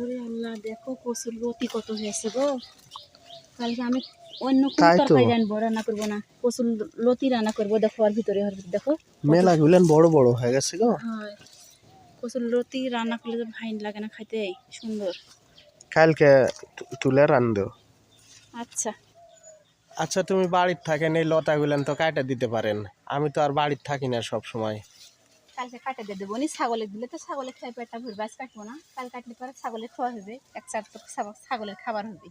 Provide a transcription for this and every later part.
ওরে আল্লাহ দেখো কচুর লতি কত হয়েছে গো। কালকে আমি অন্য কোনো। তরকারি রান্না করব না। কচুর লতি রান্না করব দেখো আর ভিতরে আর দেখো। মেলা গুলেন বড় বড় হয়ে গেছে গো। হয়। কচুর লতি রান্না করলে তো ভাইন লাগে না খাইতে সুন্দর। কালকে তুলে রান দেও আচ্ছা। আচ্ছা তুমি বাড়ির থাকেন এই লতা গুলেন তো কাটা দিতে পারেন। আমি তো আর বাড়ির থাকি না সব সময় কালকে কাটে দিয়ে দেবো। নি ছাগলে দিলে তো ছাগলে খেয়ে পেটটা ভরবে আজ কাটবো না। কাল কাটলে পরে ছাগলে খাওয়া হবে। এক চার তো ছাগলের খাবার হবে।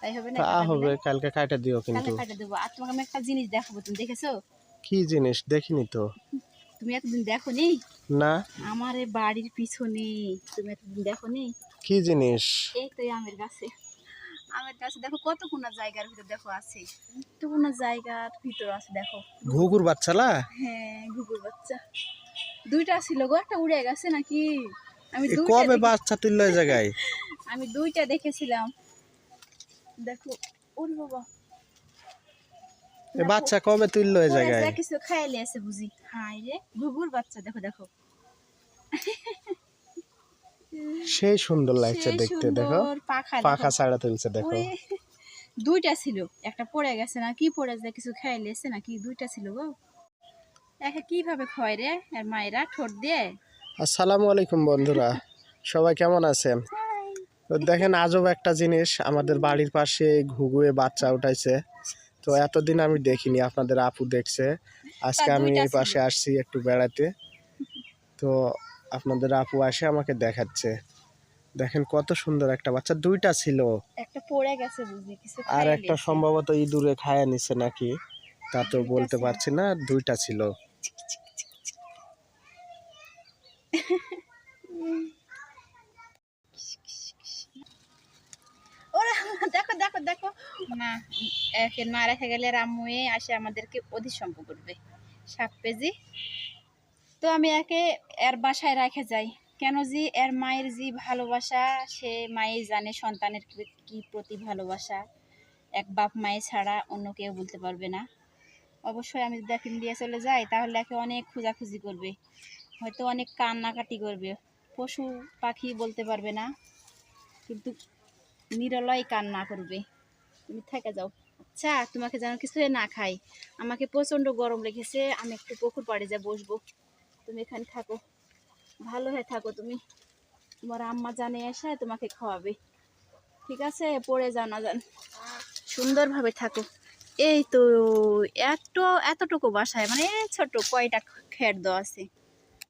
তাই হবে না হবে কালকে কাটা দিও কালকে কিন্তু। কাটে দেবো। আর তোমাকে আমি একটা জিনিস দেখাবো তুমি দেখেছ? কি জিনিস? দেখিনি তো। তুমি এতদিন দেখো নি। আমার বাড়ির পিছনে। তুমি এতদিন দেখো নি কি জিনিস? এই তো আমের গাছে। আমের গাছে দেখো কত কোনা জায়গার ভিতর দেখো আছে। কত কোনা জায়গার ভিতর আছে দেখো। ঘুঘুর বাচ্চালা? হ্যাঁ ঘুঘুর বাচ্চা। দুইটা ছিল গো একটা উড়ে গেছে নাকি? আমি কবে বাচ্চা তুললো জায়গায়? আমি দুইটা দেখেছিলাম। দেখো ওরে বাবা। বাচ্চা কবে তুললো এই জায়গায়? কিছু খাইলে আছে বুঝি। হাই রে ঘুঘুর বাচ্চা দেখো দেখো। সেই সুন্দর লাগছে দেখতে দেখো। পাখা। ছাড়া তুলছে দেখো। দুইটা ছিল। একটা পড়ে গেছে না কি পড়ে যায় কিছু খাইলেছে না কি দুইটা ছিল গো? একে কীভাবে খায় রে আর মায়েরা ঠোঁট দিয়ে? আসসালামু আলাইকুম বন্ধুরা সবাই কেমন আছেন? তো দেখেন আজব একটা জিনিস আমাদের বাড়ির পাশে ঘুঘুয়ে বাচ্চা উঠাইছে। তো এতদিন আমি দেখিনি আপনাদের আপু দেখছে। আজকে আমি এই পাশে আসছি একটু বেড়াতে তো আপনাদের আপু আসে আমাকে দেখাচ্ছে। দেখেন কত সুন্দর একটা বাচ্চা দুইটা ছিল। একটা পড়ে গেছে কিছু আর একটা সম্ভবত ইঁদুরে খায়া নিছে নাকি তা তো বলতে পারছি না দুইটা ছিল ওরা দেখো আসে আমাদেরকে অধিসম্প করবে। সাত পেজি। তো আমি একে এর বাসায় রেখে যাই। কেন যে এর মায়ের যে ভালোবাসা, সে মায়ের জানে সন্তানের কি- প্রতি ভালোবাসা। এক বাপ মায়ের ছাড়া অন্য কেউ বলতে পারবে না। অবশ্যই আমি যদি নিয়ে চলে যাই, তাহলে একে অনেক খোঁজাখুঁজি করবে। হয়তো অনেক কান্নাকাটি করবে। পশু পাখি বলতে পারবে না, কিন্তু নিরলয় কান্না করবে। তুমি থেকে যাও। আচ্ছা তোমাকে যেন কিছু না খাই। আমাকে প্রচণ্ড গরম লেগেছে আমি একটু পুকুর পাড়ে যা বসবো। তুমি এখানে থাকো। ভালো হয়ে থাকো তুমি। তোমার আম্মা জানে এসে তোমাকে খাওয়াবে। ঠিক আছে? পড়ে যাও না যান সুন্দরভাবে থাকো। এই তো, এত, এতটুকু বাসায় মানে ছোট কয়টা খের দেওয়া আছে।